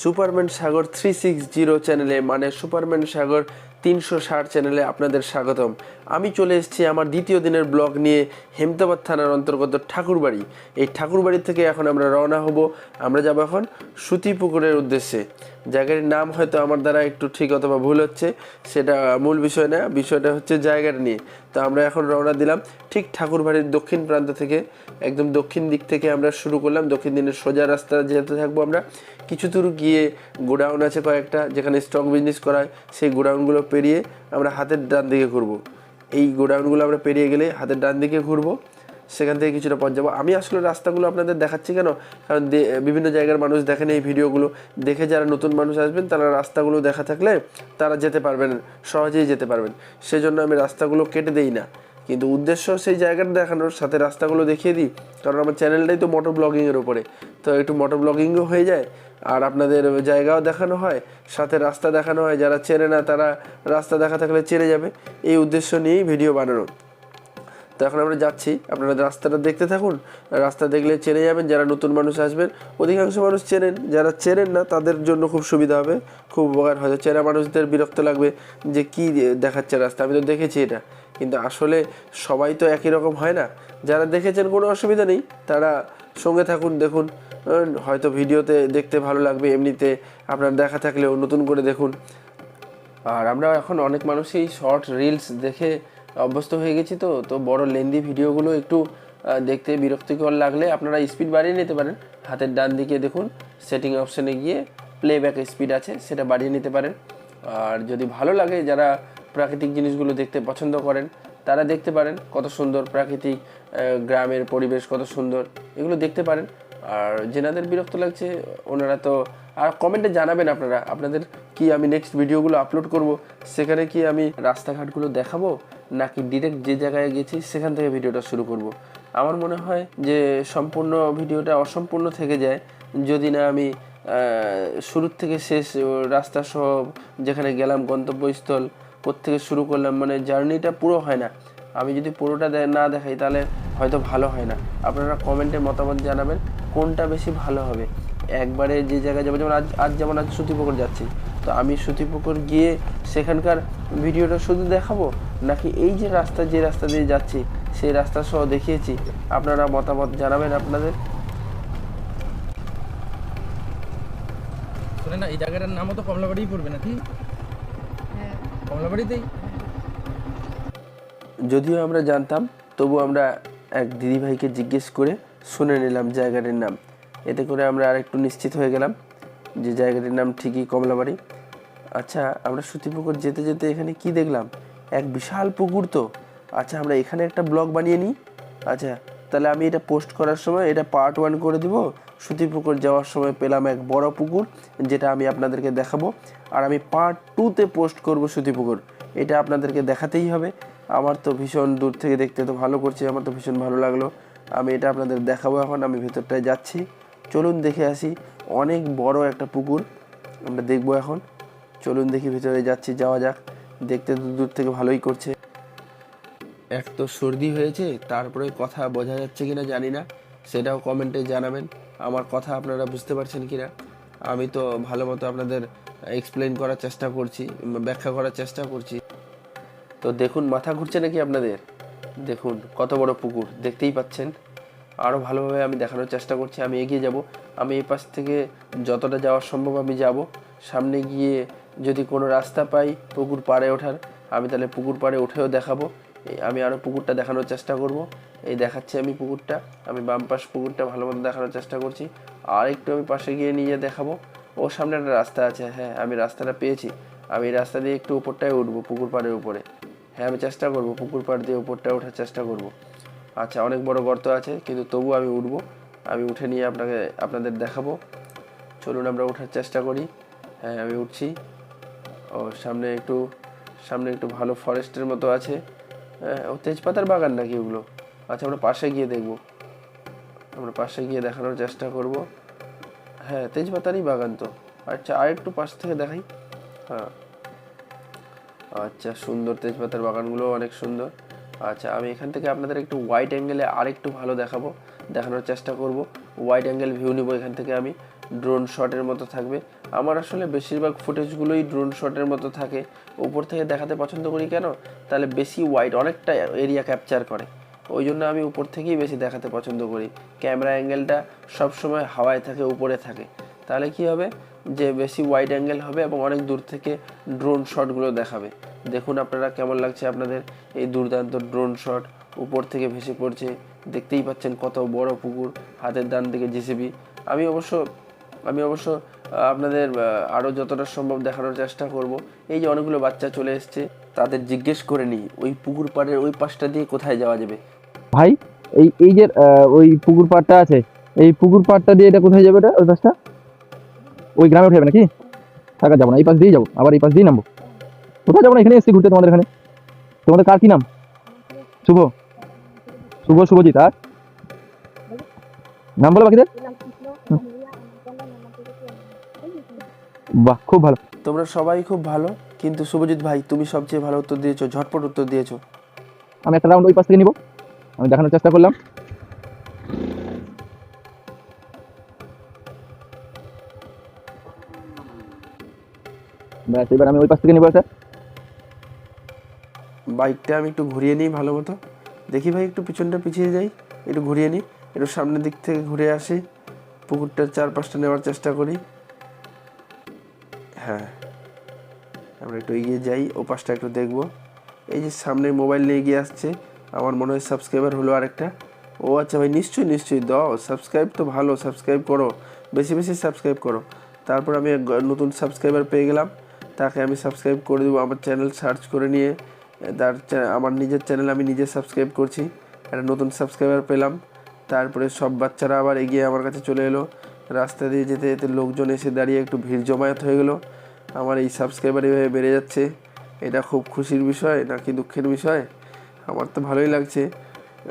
Superman Sagar three six zero চ্যানেলে মানে Superman সাগর তিনশো ষাট চ্যানেলে আপনাদের স্বাগতম। আমি চলে এসেছি আমার দ্বিতীয় দিনের ব্লগ নিয়ে হেমতাবাদ থানার অন্তর্গত ঠাকুরবাড়ি। এই ঠাকুরবাড়ি থেকে এখন আমরা রওনা হব। আমরা যাব এখন সুতিপুকুরের উদ্দেশ্যে। জায়গাটির নাম হয়তো আমার দ্বারা একটু ঠিক অথবা ভুল হচ্ছে, সেটা মূল বিষয় না, বিষয়টা হচ্ছে জায়গাটা নিয়ে। তো আমরা এখন রওনা দিলাম ঠিক ঠাকুরবাড়ির দক্ষিণ প্রান্ত থেকে। একদম দক্ষিণ দিক থেকে আমরা শুরু করলাম। দক্ষিণ দিনের সোজা রাস্তা যেতে থাকব আমরা। কিছু দূর গিয়ে গোডাউন আছে কয়েকটা, যেখানে স্টক বিজনেস করা হয়, সেই গোডাউনগুলো পেরিয়ে আমরা হাতের ডান দিকে ঘুরবো। এই গোডাউনগুলো আমরা পেরিয়ে গেলে হাতের ডান দিকে ঘুরবো, সেখান থেকে কিছুটা পথ যাব। আমি আসলে রাস্তাগুলো আপনাদের দেখাচ্ছি কেন? কারণ বিভিন্ন জায়গার মানুষ দেখেন এই ভিডিওগুলো। দেখে যারা নতুন মানুষ আসবেন, তারা রাস্তাগুলো দেখা থাকলে তারা যেতে পারবেন, সহজেই যেতে পারবেন। সেজন্য আমি রাস্তাগুলো কেটে দেই না। কিন্তু উদ্দেশ্য সেই জায়গাটা দেখানোর, সাথে রাস্তাগুলো দেখিয়ে দিই। কারণ আমার চ্যানেলটাই তো মোটর ব্লগিংয়ের ওপরে তো একটু মোটর ব্লগিংও হয়ে যায়, আর আপনাদের জায়গাও দেখানো হয়, সাথে রাস্তা দেখানো হয়। যারা চেনে না, তারা রাস্তা দেখা থাকলে চেনে যাবে। এই উদ্দেশ্য নিয়েই ভিডিও বানানো। তো এখন আমরা যাচ্ছি, আপনারা রাস্তাটা দেখতে থাকুন। রাস্তা দেখলে চেনে যাবেন, যারা নতুন মানুষ আসবেন, অধিকাংশ মানুষ চেনেন। যারা চেনেন না, তাদের জন্য খুব সুবিধা হবে। খুব উপকার হয়তো চেনা মানুষদের বিরক্ত লাগবে যে কি দেখাচ্ছে রাস্তা? আমি তো দেখেছি এটা। কিন্তু আসলে সবাই তো একই রকম হয় না। যারা দেখেছেন কোনো অসুবিধা নেই, তারা সঙ্গে থাকুন, দেখুন। হয়তো ভিডিওতে দেখতে ভালো লাগবে, এমনিতে আপনার দেখা থাকলেও নতুন করে দেখুন। আর আমরা এখন অনেক মানুষই শর্ট রিলস দেখে অভ্যস্ত হয়ে গেছি তো তো বড় লেন্দি ভিডিওগুলো একটু দেখতে বিরক্তিকর লাগলে আপনারা স্পিড বাড়িয়ে নিতে পারেন। হাতের ডান দিকে দেখুন, সেটিং অপশানে গিয়ে প্লেব্যাক স্পিড আছে, সেটা বাড়িয়ে নিতে পারেন। আর যদি ভালো লাগে, যারা প্রাকৃতিক জিনিসগুলো দেখতে পছন্দ করেন, তারা দেখতে পারেন কত সুন্দর প্রাকৃতিক গ্রামের পরিবেশ কত সুন্দর, এগুলো দেখতে পারেন আর যেনাদের বিরক্ত লাগছে, ওনারা তো, আর কমেন্টে জানাবেন আপনারা, আপনাদের কি আমি নেক্সট ভিডিওগুলো আপলোড করব, সেখানে কি আমি রাস্তাঘাটগুলো দেখাবো, নাকি ডিরেক্ট যে জায়গায় গেছি, সেখান থেকে ভিডিওটা শুরু করব। আমার মনে হয় যে সম্পূর্ণ ভিডিওটা অসম্পূর্ণ থেকে যায়, যদি না আমি শুরুর থেকে শেষ, রাস্তা সব যেখানে গেলাম, গন্তব্যস্থল থেকে শুরু করলাম মানে জার্নিটা পুরো হয় না। আমি যদি পুরোটা না দেখাই তাহলে হয়তো ভালো হয় না। আপনারা কমেন্টে মতামত জানাবেন, কোনটা বেশি ভালো হবে? একবারে যে জায়গায় যাব, যেমন আজ আজ যেমন আজ সুতিপুকুর যাচ্ছি। তো আমি সুতিপুকুর গিয়ে সেখানকার ভিডিওটা শুধু দেখাবো, নাকি এই যে রাস্তা যে রাস্তা দিয়ে যাচ্ছি, সেই রাস্তা সহ দেখিয়েছি? আপনারা মতামত জানাবেন আপনাদের। না, এই জায়গাটার নামও তো কমলাবাড়িই পড়বে নাকি? কমলাবাড়িতেই যদিও আমরা জানতাম, তবু আমরা এক দিদিভাইকে জিজ্ঞেস করে শুনে নিলাম জায়গাটির নাম। এতে করে আমরা আরেকটু নিশ্চিত হয়ে গেলাম যে জায়গাটির নাম ঠিকই কমলাবাড়ি। আচ্ছা আমরা সুতিপুকুর যেতে যেতে এখানে কি দেখলাম? এক বিশাল পুকুর তো। আচ্ছা আমরা এখানে একটা ব্লগ বানিয়ে নিই। আচ্ছা তাহলে আমি এটা পোস্ট করার সময় এটা পার্ট ওয়ান করে দিব। সুতিপুকুর যাওয়ার সময় পেলাম এক বড় পুকুর, যেটা আমি আপনাদেরকে দেখাবো। আর আমি পার্ট টুতে পোস্ট করব সুতিপুকুর। এটা আপনাদেরকে দেখাতেই হবে। আমার তো ভীষণ দূর থেকে দেখতে তো ভালো করছে, আমার তো ভীষণ ভালো লাগল। আমি এটা আপনাদের দেখাবো এখন, আমি ভেতরটায় যাচ্ছি। চলুন দেখে আসি, অনেক বড় একটা পুকুর। আমরা দেখব এখন। চলুন দেখি ভেতরে যাচ্ছি, যাওয়া যাক। দেখতে তো দূর থেকে ভালোই করছে। এক তো সর্দি হয়েছে, তারপরে কথা বোঝা যাচ্ছে কিনা জানি না। সেটাও কমেন্টে জানাবেন। আমার কথা আপনারা বুঝতে পারছেন কি না আমি তো ভালো মতো আপনাদের এক্সপ্লেন করার চেষ্টা করছি, ব্যাখ্যা করার চেষ্টা করছি। তো দেখুন, মাথা ঘুরছে নাকি আপনাদের? দেখুন, কত বড় পুকুর, দেখতেই পাচ্ছেন। আরও ভালোভাবে আমি দেখানোর চেষ্টা করছি, আমি এগিয়ে যাব। আমি এই পাশ থেকে যতটা যাওয়া সম্ভব আমি যাব। সামনে গিয়ে যদি কোনো রাস্তা পাই পুকুর পাড়ে ওঠার, আমি তাহলে পুকুর পাড়ে উঠেও দেখাবো। আমি আরও পুকুরটা দেখানোর চেষ্টা করব। এই দেখাচ্ছি আমি পুকুরটা। আমি বাম পাশ পুকুরটা ভালো মতো দেখানোর চেষ্টা করছি। আর একটু আমি পাশে গিয়ে নিয়ে দেখাবো। ও সামনে একটা রাস্তা আছে হ্যাঁ আমি রাস্তাটা পেয়েছি। আমি রাস্তা দিয়ে একটু উপরটায় উঠবো, পুকুর পাড়ের উপরে। হ্যাঁ আমি চেষ্টা করব, পুকুর পাড় দিয়ে উপরটা ওঠার চেষ্টা করব। আচ্ছা অনেক বড় গর্ত আছে, কিন্তু তবু আমি উঠবো। আমি উঠে নিয়ে আপনাকে, আপনাদের দেখাবো। চলুন আমরা ওঠার চেষ্টা করি। হ্যাঁ আমি উঠছি। ও, সামনে একটু সামনে একটু ভালো ফরেস্টের মতো আছে। হ্যাঁ ও তেজপাতার বাগান নাকি ওগুলো? আচ্ছা আমরা পাশে গিয়ে দেখব। আমরা পাশে গিয়ে দেখানোর চেষ্টা করব। হ্যাঁ তেজপাতারই বাগান তো। আচ্ছা আর একটু পাশ থেকে দেখাই। হ্যাঁ। আচ্ছা সুন্দর তেজপাতার বাগানগুলো অনেক সুন্দর। আচ্ছা আমি এখান থেকে আপনাদের একটু ওয়াইড অ্যাঙ্গেলে আরেকটু ভালো দেখাবো, দেখানোর চেষ্টা করব। ওয়াইড অ্যাঙ্গেল ভিউ নিব এখান থেকে আমি ড্রোন শটের মতো থাকবে। আমার আসলে বেশিরভাগ ফুটেজগুলোই ড্রোন শটের মতো থাকে। উপর থেকে দেখাতে পছন্দ করি কেন? তাহলে বেশি ওয়াইড অনেকটা এরিয়া ক্যাপচার করে। ওই জন্য আমি উপর থেকেই বেশি দেখাতে পছন্দ করি। ক্যামেরা অ্যাঙ্গেলটা সবসময় হাওয়ায় থাকে, উপরে থাকে। তাহলে কি হবে? যে বেশি ওয়াইড অ্যাঙ্গেল হবে এবং অনেক দূর থেকে ড্রোন শটগুলো দেখাবে। দেখুন আপনারা কেমন লাগছে আপনাদের এই দুর্দান্ত ড্রোন শট উপর থেকে ভেসে পড়ছে। দেখতেই পাচ্ছেন কত বড় পুকুর, হাতের ডান দিকে জেসিবি আমি অবশ্য আমি অবশ্য আপনাদের আরও যতটা সম্ভব দেখানোর চেষ্টা করব। এই যে অনেকগুলো বাচ্চা চলে এসছে, তাদের জিজ্ঞেস করে নিই, ওই পুকুর পাড়ের ওই পাশটা দিয়ে কোথায় যাওয়া যাবে? ভাই, এই এই যে ওই পুকুর পাড়টা আছে, এই পুকুর পাড়টা দিয়ে এটা কোথায় যাবে এটা, ওই পাশটা? ওই গ্রামে উঠে যাবে নাকি? টাকা যাব না এই পাশ দিয়ে যাব আবার এই পাশ দিয়ে নামবো। কোথায় যাব না এখানে এসছি ঘুরতে তোমাদের এখানে? তোমাদের কার কি নাম? শুভ। শুভ শুভজিৎ আর? নাম বলো বাকিদের। বাহ খুব ভালো। তোমরা সবাই খুব ভালো কিন্তু শুভজিৎ ভাই তুমি সবচেয়ে ভালো উত্তর দিয়েছ ঝটপট উত্তর দিয়েছ। আমি একটা রাউন্ড ওই পাশ থেকে নিব। আমি দেখানোর চেষ্টা করলাম। ব্যাস, এবার আমি ওই পাশ থেকে নিবো স্যার বাইকটা আমি একটু ঘুরিয়ে নিই ভালো মতো। দেখি ভাই, একটু পিছনটা পিছিয়ে যাই, একটু ঘুরিয়ে নিই। একটু সামনের দিক থেকে ঘুরে আসি। পুকুরটার চারপাশটা নেওয়ার চেষ্টা করি। হ্যাঁ আমরা একটু এগিয়ে যাই, ও পাশটা একটু দেখব। এই যে সামনে মোবাইল নিয়ে এগিয়ে আসছে, আমার মনে হয় সাবস্ক্রাইবার হলো আরেকটা। ও আচ্ছা ভাই, নিশ্চয়ই নিশ্চয়ই, দাও, সাবস্ক্রাইব তো ভালো, সাবস্ক্রাইব করো। বেশি বেশি সাবস্ক্রাইব করো। তারপর আমি নতুন সাবস্ক্রাইবার পেয়ে গেলাম। তাকে আমি সাবস্ক্রাইব করে দেবো। আমার চ্যানেল সার্চ করে নিয়ে, তার আমার নিজের চ্যানেল আমি নিজে সাবস্ক্রাইব করছি। একটা নতুন সাবস্ক্রাইবার পেলাম। তারপরে সব বাচ্চারা আবার এগিয়ে আমার কাছে চলে এলো। রাস্তা দিয়ে যেতে যেতে লোকজন এসে দাঁড়িয়ে একটু ভিড় জমায়েত হয়ে গেলো। আমার এই সাবস্ক্রাইবার এভাবে বেড়ে যাচ্ছে। এটা খুব খুশির বিষয় নাকি দুঃখের বিষয়? আমার তো ভালোই লাগছে।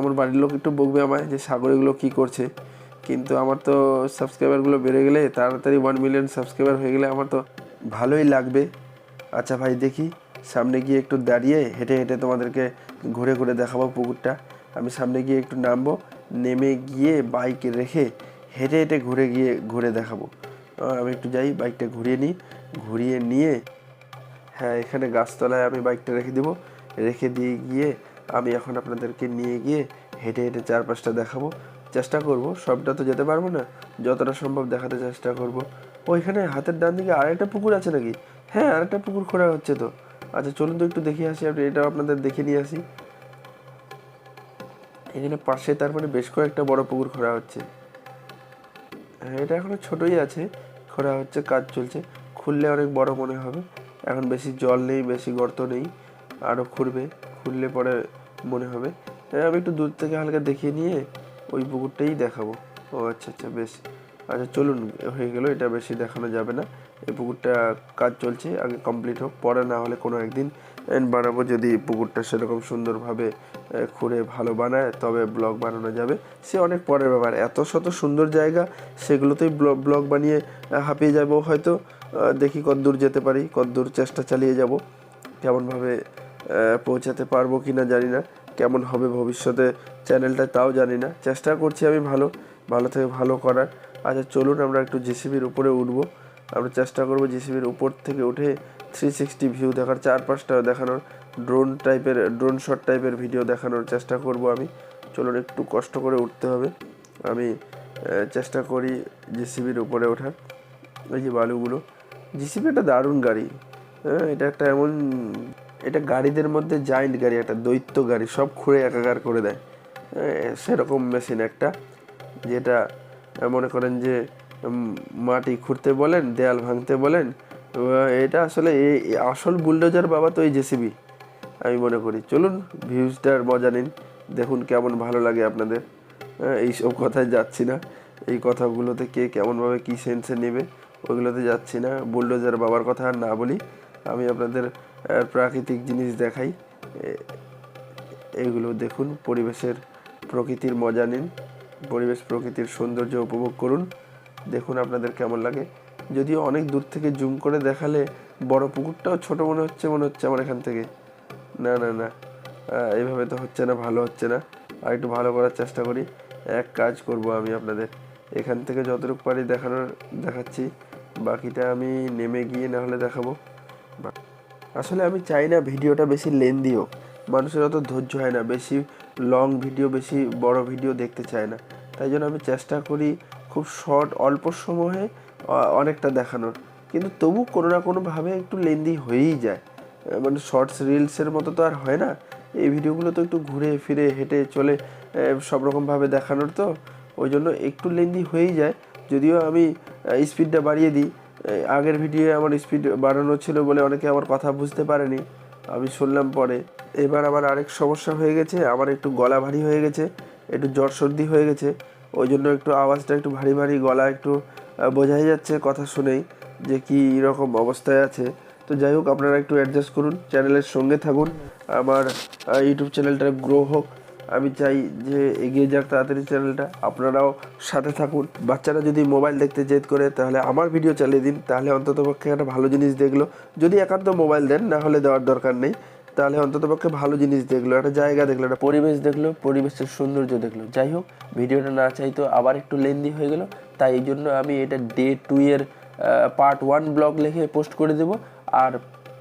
আমার বাড়ির লোক একটু বকবে আমায় যে সাগর এগুলো কী করছে। কিন্তু আমার তো সাবস্ক্রাইবারগুলো বেড়ে গেলে, তাড়াতাড়ি ওয়ান মিলিয়ন সাবস্ক্রাইবার হয়ে গেলে আমার তো ভালোই লাগবে। আচ্ছা ভাই, দেখি। সামনে গিয়ে একটু দাঁড়িয়ে হেঁটে হেঁটে তোমাদেরকে ঘুরে ঘুরে দেখাবো পুকুরটা। আমি সামনে গিয়ে একটু নামবো, নেমে গিয়ে বাইক রেখে হেঁটে হেঁটে ঘুরে গিয়ে ঘুরে দেখাবো। আমি একটু যাই বাইকটা ঘুরিয়ে নিই। ঘুরিয়ে নিয়ে হ্যাঁ এখানে গাছতলায় আমি বাইকটা রেখে দেবো। রেখে দিয়ে গিয়ে আমি এখন আপনাদেরকে নিয়ে গিয়ে হেঁটে হেঁটে চারপাশটা দেখাবো। চেষ্টা করব, সবটা তো যেতে পারব না। যতটা সম্ভব দেখাতে চেষ্টা করব। ওইখানে হাতের ডান দিকে আরেকটা পুকুর আছে নাকি? হ্যাঁ আরেকটা পুকুর খোঁড়া হচ্ছে তো। আচ্ছা চলুন তো একটু দেখে আসি, আপনি এটাও আপনাদের দেখে নিয়ে আসি। এখানে পাশে তারপরে বেশ কয়েকটা বড় পুকুর খোঁড়া হচ্ছে। হ্যাঁ এটা এখনও ছোটই আছে। খোঁড়া হচ্ছে, কাজ চলছে। খুললে অনেক বড় মনে হবে। এখন বেশি জল নেই, বেশি গর্ত নেই। আরও খুঁড়বে, খুললে পরে মনে হবে। আমি একটু দূর থেকে হালকা দেখিয়ে নিয়ে ওই পুকুরটাই দেখাবো। ও আচ্ছা আচ্ছা বেশ। আচ্ছা চলুন, হয়ে গেল, এটা বেশি দেখানো যাবে না। এই পুকুরটা কাজ চলছে, আগে কমপ্লিট হোক, পরে না হলে কোনো একদিন বানাবো। যদি পুকুরটা সেরকম সুন্দরভাবে খুঁড়ে ভালো বানায়, তবে ব্লগ বানানো যাবে। সে অনেক পরের ব্যাপার। এত শত সুন্দর জায়গা, সেগুলোতেই ব্লগ বানিয়ে হাঁপিয়ে যাব হয়তো। দেখি কতদূর যেতে পারি কতদূর চেষ্টা চালিয়ে যাব। কেমনভাবে পৌঁছাতে পারব কি না জানি না। কেমন হবে ভবিষ্যতে চ্যানেলটা তাও জানি না। চেষ্টা করছি আমি ভালো ভালো থেকে ভালো করার। আচ্ছা চলুন আমরা একটু জেসিবির উপরে উঠবো। আমরা চেষ্টা করব জেসিবির উপর থেকে উঠে থ্রি সিক্সটি ভিউ দেখার, চারপাশটা দেখানোর ড্রোন টাইপের ড্রোন শট টাইপের ভিডিও দেখানোর চেষ্টা করব আমি। চলুন, একটু কষ্ট করে উঠতে হবে। আমি চেষ্টা করি জেসিবির উপরে ওঠার। এই যে বালুগুলো। জিসিপি একটা দারুণ গাড়ি। হ্যাঁ এটা একটা এমন এটা গাড়িদের মধ্যে জায়েন্ট গাড়ি, একটা দৈত্য গাড়ি, সব খুঁড়ে একাকার করে দেয়। সেরকম মেশিন একটা, যেটা মনে করেন যে মাটি খুঁড়তে বলেন, দেয়াল ভাঙতে বলেন এটা আসলে এই আসল বুলডোজার বাবা তো এই জেসিবি আমি মনে করি। চলুন ভিউজটার মজা নিন, দেখুন কেমন ভালো লাগে আপনাদের। এইসব কথায় যাচ্ছি না। এই কথাগুলোতে কে কেমনভাবে কী সেন্সে নেবে ওইগুলোতে যাচ্ছি না। বুলডোজার বাবার কথা আর না বলি। আমি আপনাদের প্রাকৃতিক জিনিস দেখাই। এ- এইগুলো দেখুন, পরিবেশের প্রকৃতির মজা নিন, পরিবেশ প্রকৃতির সৌন্দর্য উপভোগ করুন। দেখুন আপনাদের কেমন লাগে। যদিও অনেক দূর থেকে জুম করে দেখালে বড় পুকুরটাও ছোট মনে হচ্ছে মনে হচ্ছে আমার এখান থেকে। না না না। এইভাবে তো হচ্ছে না, ভালো হচ্ছে না। আর একটু ভালো করার চেষ্টা করি। এক কাজ করব আমি আপনাদের। এখান থেকে যতটুকু পারি দেখানোর, দেখাচ্ছি। বাকিটা আমি নেমে গিয়ে না হলে দেখাবো। আসলে আমি চাই না ভিডিওটা বেশি লেন্দি মানুষের অত ধৈর্য হয় না, বেশি লং ভিডিও বেশি বড় ভিডিও দেখতে চায় না। তাই জন্য আমি চেষ্টা করি খুব শর্ট অল্প সময়ে অনেকটা দেখানোর। কিন্তু তবু কোনো না কোনোভাবে একটু লেন্দি হয়েই যায়। মানে শর্টস রিলসের মতো তো আর হয় না। এই ভিডিওগুলো তো একটু ঘুরে ফিরে, হেঁটে চলে সব রকমভাবে দেখানোর তো। ওই জন্য একটু লেন্দি হয়েই যায়। যদিও আমি স্পিডটা বাড়িয়ে দিই। আগের ভিডিও আমার স্পিড বাড়ানো ছিল বলে অনেকে আমার কথা বুঝতে পারেনি। আমি শুনলাম পরে। এবার আমার আরেক সমস্যা হয়ে গেছে, আমার একটু গলা ভারী হয়ে গেছে, একটু জ্বর সর্দি হয়ে গেছে। ওই জন্য একটু আওয়াজটা একটু ভারী ভারী, গলা একটু বোঝাই যাচ্ছে কথা শুনেই যে কি রকম অবস্থায় আছে। তো যাই হোক, আপনারা একটু অ্যাডজাস্ট করুন চ্যানেলের সঙ্গে থাকুন। আমার ইউটিউব চ্যানেলটা গ্রো হোক। আমি চাই যে এগিয়ে যাক তাড়াতাড়ি চ্যানেলটা। আপনারাও সাথে থাকুন। বাচ্চারা যদি মোবাইল দেখতে জেদ করে, তাহলে আমার ভিডিও চালিয়ে দিন। তাহলে অন্ততপক্ষে একটা ভালো জিনিস দেখল। যদি একান্ত মোবাইল দেন, না হলে দেওয়ার দরকার নেই। তাহলে অন্ততপক্ষে ভালো জিনিস দেখল, একটা জায়গা দেখল, একটা পরিবেশ দেখল, পরিবেশের সৌন্দর্য দেখল। যাই হোক, ভিডিওটা না চাইতো আবার একটু লেন্দি হয়ে গেল। তাই এই জন্য আমি এটা ডে টু এর পার্ট ওয়ান ব্লগ লিখে পোস্ট করে দেব। আর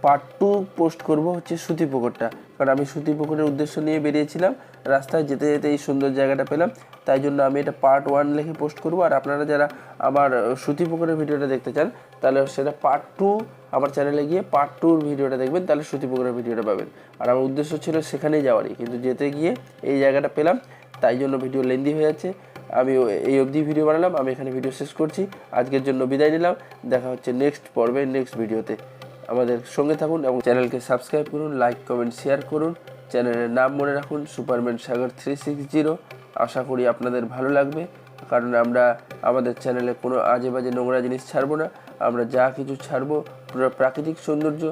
পার্ট টু পোস্ট করব হচ্ছে সুতি পুকুরটা। কারণ আমি সুতি পুকুরের উদ্দেশ্য নিয়ে বেরিয়েছিলাম, রাস্তায় যেতে যেতে এই সুন্দর জায়গাটা পেলাম। তাই জন্য আমি এটা পার্ট ওয়ান লিখে পোস্ট করব। আর আপনারা যারা আমার সুতি পুকুরের ভিডিওটা দেখতে চান, তাহলে সেটা পার্ট টু আমার চ্যানেলে গিয়ে পার্ট টুর ভিডিওটা দেখবেন, তাহলে সুতি পুকুরের ভিডিওটা পাবেন। আর আমার উদ্দেশ্য ছিল সেখানেই যাওয়ারই। কিন্তু যেতে গিয়ে এই জায়গাটা পেলাম, তাই জন্য ভিডিও লেন্দি হয়ে যাচ্ছে। আমি এই অবধি ভিডিও বানালাম, আমি এখানে ভিডিও শেষ করছি। আজকের জন্য বিদায় নিলাম। দেখা হচ্ছে নেক্সট পর্বে নেক্সট ভিডিওতে আমাদের সঙ্গে থাকুন এবং চ্যানেলকে সাবস্ক্রাইব করুন, লাইক, কমেন্ট, শেয়ার করুন। চ্যানেলের নাম মনে রাখুন, Superman Sagar three six zero. আশা করি আপনাদের ভালো লাগবে, কারণ আমরা আমাদের চ্যানেলে কোনো আজে বাজে নোংরা জিনিস ছাড়বো না। আমরা যা কিছু ছাড়বো, পুরো প্রাকৃতিক সৌন্দর্য